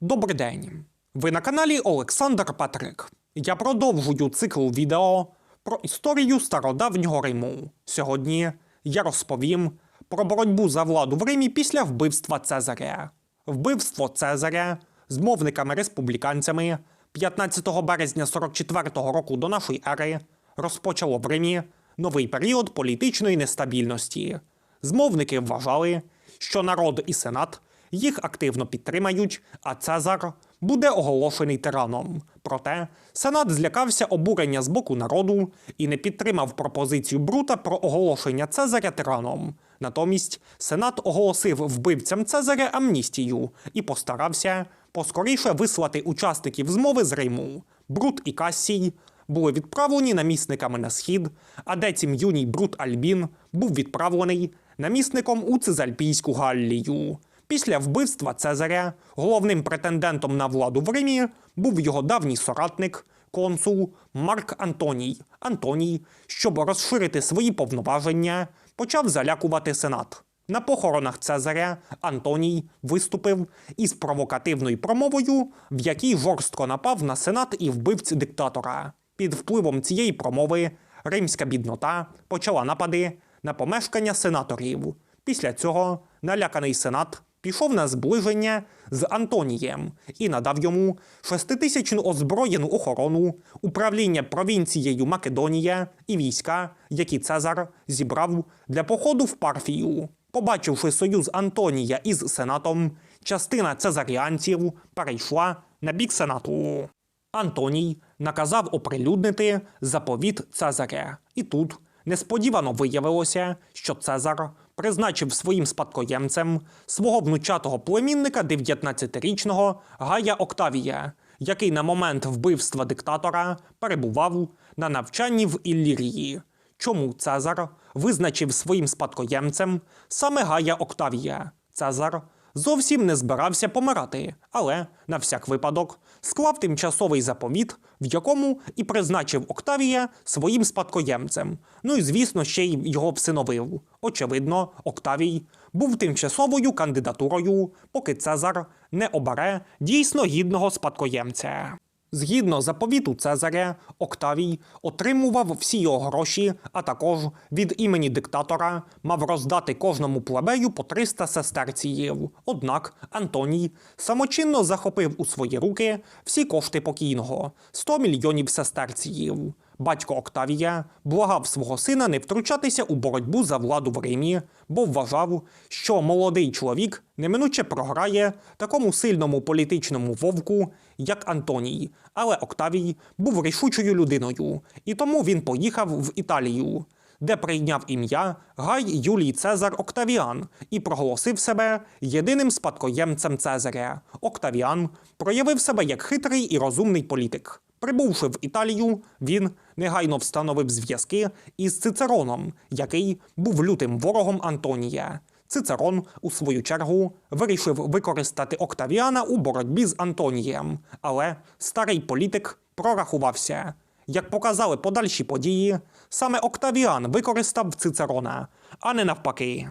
Добрий день. Ви на каналі Олександр Патрик. Я продовжую цикл відео про історію стародавнього Риму. Сьогодні я розповім про боротьбу за владу в Римі після вбивства Цезаря. Вбивство Цезаря з мовниками-республіканцями 15 березня 44-го року до нашої ери розпочало в Римі новий період політичної нестабільності. Змовники вважали, що народ і сенат їх активно підтримають, а Цезар буде оголошений тираном. Проте сенат злякався обурення з боку народу і не підтримав пропозицію Брута про оголошення Цезаря тираном. Натомість сенат оголосив вбивцям Цезаря амністію і постарався поскоріше вислати учасників змови з Риму. Брут і Кассій були відправлені намісниками на схід, а децім юній Брут Альбін був відправлений намісником у Цезальпійську Галлію. Після вбивства Цезаря головним претендентом на владу в Римі був його давній соратник, консул Марк Антоній. Антоній, щоб розширити свої повноваження, почав залякувати сенат. На похоронах Цезаря Антоній виступив із провокативною промовою, в якій жорстко напав на сенат і вбивць диктатора. Під впливом цієї промови римська біднота почала напади на помешкання сенаторів. Після цього наляканий сенат пішов на зближення з Антонієм і надав йому шеститисячну озброєну охорону, управління провінцією Македонія і війська, які Цезар зібрав для походу в Парфію. Побачивши союз Антонія із сенатом, частина цезаріанців перейшла на бік сенату. Антоній наказав оприлюднити заповіт Цезаря. І тут несподівано виявилося, що Цезар призначив своїм спадкоємцем свого внучатого племінника 19-річного Гая Октавія, який на момент вбивства диктатора перебував на навчанні в Іллірії. Чому Цезар визначив своїм спадкоємцем саме Гая Октавія? Цезар зовсім не збирався помирати, але на всяк випадок склав тимчасовий заповіт, в якому і призначив Октавія своїм спадкоємцем. Ну і звісно, ще й його всиновив. Очевидно, Октавій був тимчасовою кандидатурою, поки Цезар не обере дійсно гідного спадкоємця. Згідно заповіту Цезаря, Октавій отримував всі його гроші, а також від імені диктатора мав роздати кожному плебею по 300 сестерціїв. Однак Антоній самочинно захопив у свої руки всі кошти покійного 100 мільйонів сестерціїв. Батько Октавія благав свого сина не втручатися у боротьбу за владу в Римі, бо вважав, що молодий чоловік неминуче програє такому сильному політичному вовку, як Антоній. Але Октавій був рішучою людиною, і тому він поїхав в Італію, де прийняв ім'я Гай Юлій Цезар Октавіан і проголосив себе єдиним спадкоємцем Цезаря. Октавіан проявив себе як хитрий і розумний політик. Прибувши в Італію, він негайно встановив зв'язки із Цицероном, який був лютим ворогом Антонія. Цицерон, у свою чергу, вирішив використати Октавіана у боротьбі з Антонієм, але старий політик прорахувався. Як показали подальші події, саме Октавіан використав Цицерона, а не навпаки.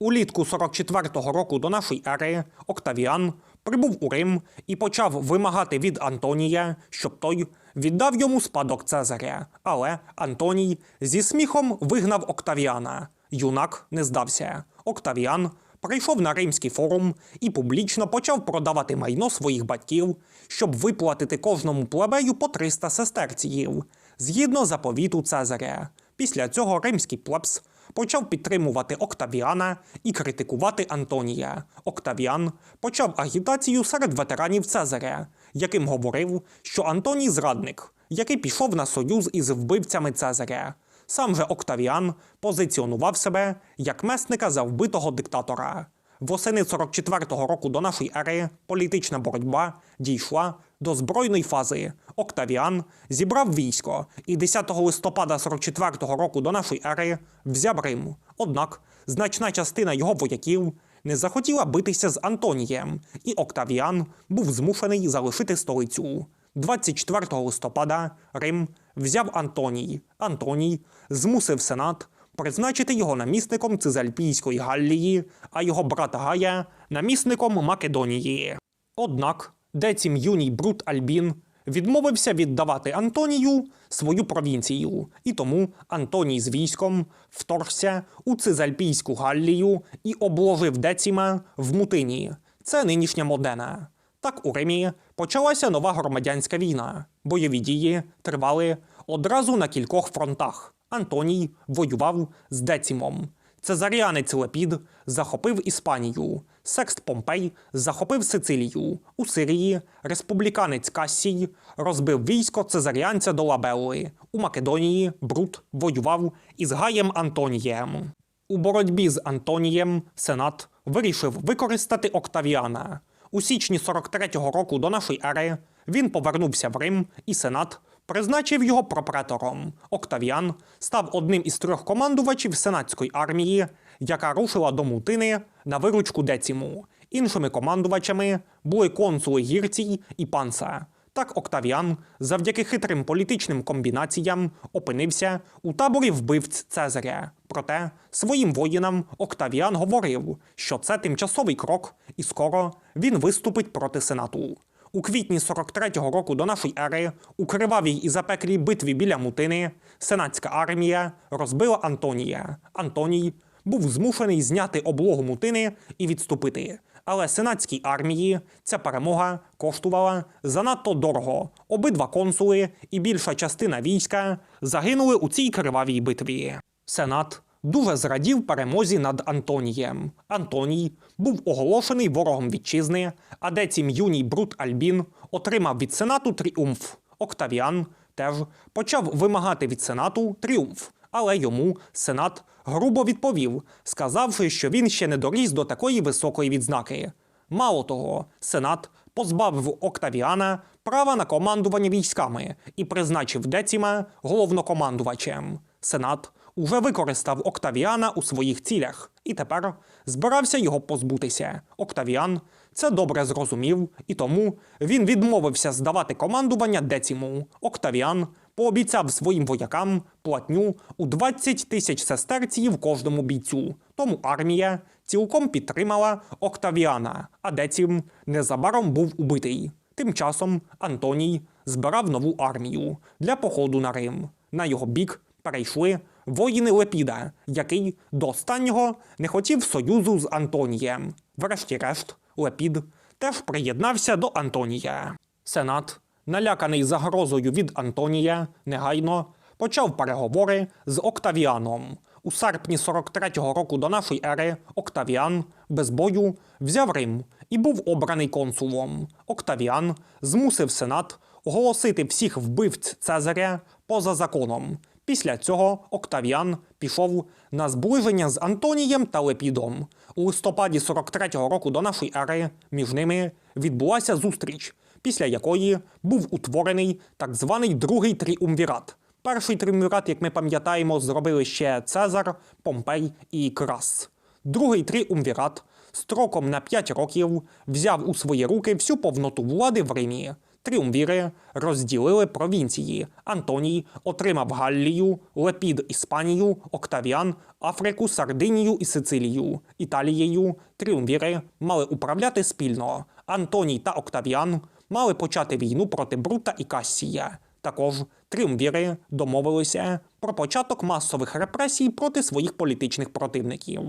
Улітку 44-го року до нашої ери Октавіан прибув у Рим і почав вимагати від Антонія, щоб той віддав йому спадок Цезаря. Але Антоній зі сміхом вигнав Октавіана. Юнак не здався. Октавіан прийшов на римський форум і публічно почав продавати майно своїх батьків, щоб виплатити кожному плебею по 300 сестерціїв, згідно заповіту Цезаря. Після цього римський плебс почав підтримувати Октавіана і критикувати Антонія. Октавіан почав агітацію серед ветеранів Цезаря, яким говорив, що Антоній зрадник, який пішов на союз із вбивцями Цезаря. Сам же Октавіан позиціонував себе як месника за вбитого диктатора. Восени 44-го року до нашої ери політична боротьба дійшла до збройної фази. Октавіан зібрав військо і 10 листопада 44-го року до нашої ери взяв Рим. Однак значна частина його вояків не захотіла битися з Антонієм, і Октавіан був змушений залишити столицю. 24 листопада Рим взяв Антоній. Антоній змусив сенат призначити його намісником Цизальпійської Галлії, а його брата Гая намісником Македонії. Однак Децім юній Брут Альбін відмовився віддавати Антонію свою провінцію, і тому Антоній з військом вторгся у Цизальпійську Галлію і обложив Деціма в Мутині. Це нинішня Модена. Так у Римі почалася нова громадянська війна. Бойові дії тривали одразу на кількох фронтах. Антоній воював з Децімом. Цезаріанець Лепід захопив Іспанію. Секст Помпей захопив Сицилію. У Сирії республіканець Кассій розбив військо цезаріанця до Лабелли. У Македонії Брут воював із Гаєм Антонієм. У боротьбі з Антонієм Сенат вирішив використати Октавіана. У січні 43-го року до нашої ери він повернувся в Рим, і Сенат призначив його пропретором. Октавіан став одним із трьох командувачів сенатської армії, яка рушила до Мутини на виручку Деціму. Іншими командувачами були консули Гірцій і Панса. Так Октавіан, завдяки хитрим політичним комбінаціям, опинився у таборі вбивць Цезаря. Проте своїм воїнам Октавіан говорив, що це тимчасовий крок, і скоро він виступить проти сенату. У квітні 43-го року до нашої ери у кривавій і запеклій битві біля Мутини сенатська армія розбила Антонія. Антоній був змушений зняти облогу Мутини і відступити. Але сенатській армії ця перемога коштувала занадто дорого. Обидва консули і більша частина війська загинули у цій кривавій битві. Сенат дуже зрадів перемозі над Антонієм. Антоній був оголошений ворогом вітчизни, а децім юній Брут Альбін отримав від сенату тріумф. Октавіан теж почав вимагати від сенату тріумф, але йому сенат грубо відповів, сказавши, що він ще не доріс до такої високої відзнаки. Мало того, сенат позбавив Октавіана права на командування військами і призначив Деціма головнокомандувачем. Сенат уже використав Октавіана у своїх цілях і тепер збирався його позбутися. Октавіан це добре зрозумів, і тому він відмовився здавати командування Деціму. Октавіан пообіцяв своїм воякам платню у 20 тисяч сестерців кожному бійцю. Тому армія цілком підтримала Октавіана, а Децім незабаром був убитий. Тим часом Антоній збирав нову армію для походу на Рим. На його бік перейшли воїни Лепіда, який до останнього не хотів союзу з Антонієм. Врешті-решт, Лепід теж приєднався до Антонія. Сенат, наляканий загрозою від Антонія, негайно почав переговори з Октавіаном. У серпні 43-го року до нашої ери Октавіан без бою взяв Рим і був обраний консулом. Октавіан змусив Сенат оголосити всіх вбивць Цезаря поза законом. Після цього Октавіан пішов на зближення з Антонієм та Лепідом. У листопаді 43-го року до нашої ери між ними відбулася зустріч, після якої був утворений так званий другий тріумвірат. Перший тріумвірат, як ми пам'ятаємо, зробили ще Цезар, Помпей і Крас. Другий тріумвірат строком на 5 років взяв у свої руки всю повноту влади в Римі. Тріумвіри розділили провінції. Антоній отримав Галлію, Лепід Іспанію, Октавіан, Африку, Сардинію і Сицилію. Італією тріумвіри мали управляти спільно. Антоній та Октавіан мали почати війну проти Брута і Кассія. Також тріумвіри домовилися про початок масових репресій проти своїх політичних противників.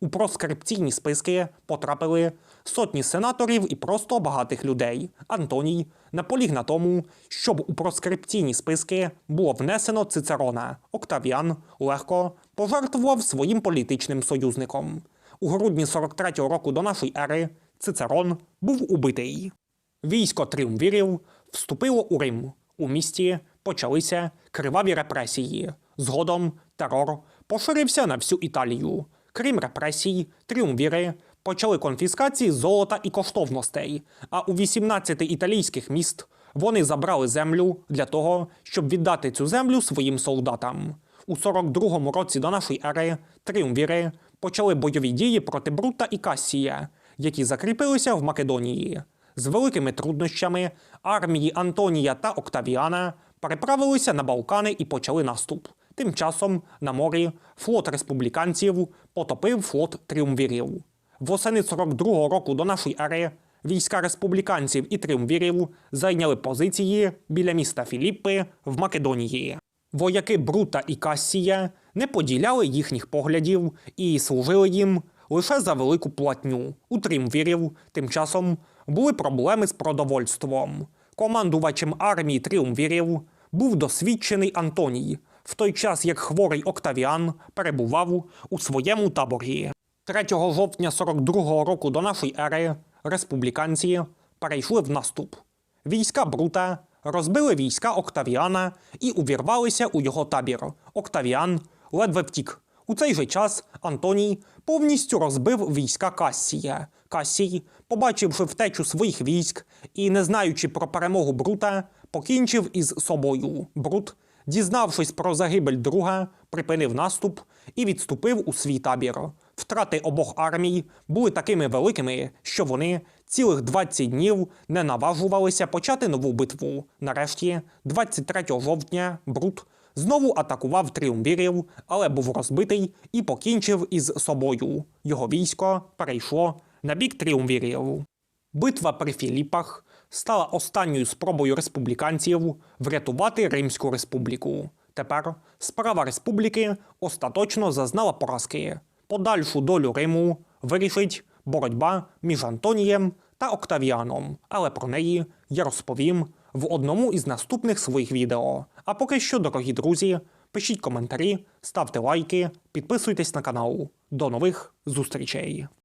У проскрипційні списки потрапили сотні сенаторів і просто багатих людей. Антоній наполіг на тому, щоб у проскрипційні списки було внесено Цицерона. Октавіан легко пожертвував своїм політичним союзником. У грудні 43-го року до нашої ери Цицерон був убитий. Військо тріумвірів вступило у Рим. У місті почалися криваві репресії. Згодом терор поширився на всю Італію. Крім репресій, тріумвіри почали конфіскації золота і коштовностей. А у 18 італійських міст вони забрали землю для того, щоб віддати цю землю своїм солдатам. У 42-му році до нашої ери тріумвіри почали бойові дії проти Брута і Кассія, які закріпилися в Македонії. З великими труднощами армії Антонія та Октавіана переправилися на Балкани і почали наступ. Тим часом на морі флот республіканців потопив флот тріумвірів. Восени 42-го року до нашої ери війська республіканців і триумвірів зайняли позиції біля міста Філіппи в Македонії. Вояки Брута і Кассія не поділяли їхніх поглядів і служили їм лише за велику платню. У тріумвірів тим часом були проблеми з продовольством. Командувачем армії тріумвірів був досвідчений Антоній, в той час як хворий Октавіан перебував у своєму таборі. 3 жовтня 42-го року до нашої ери республіканці перейшли в наступ. Війська Брута розбили війська Октавіана і увірвалися у його табір. Октавіан ледве втік. У цей же час Антоній повністю розбив війська Кассія. Кассій, побачивши втечу своїх військ і не знаючи про перемогу Брута, покінчив із собою. Брут, дізнавшись про загибель друга, припинив наступ і відступив у свій табір. Втрати обох армій були такими великими, що вони цілих 20 днів не наважувалися почати нову битву. Нарешті, 23 жовтня, Брут знову атакував тріумвірів, але був розбитий і покінчив із собою. Його військо перейшло на бік тріумвірів. Битва при Філіпах стала останньою спробою республіканців врятувати Римську республіку. Тепер справа республіки остаточно зазнала поразки. Подальшу долю Риму вирішить боротьба між Антонієм та Октавіаном, але про неї я розповім в одному із наступних своїх відео. А поки що, дорогі друзі, пишіть коментарі, ставте лайки, підписуйтесь на канал. До нових зустрічей!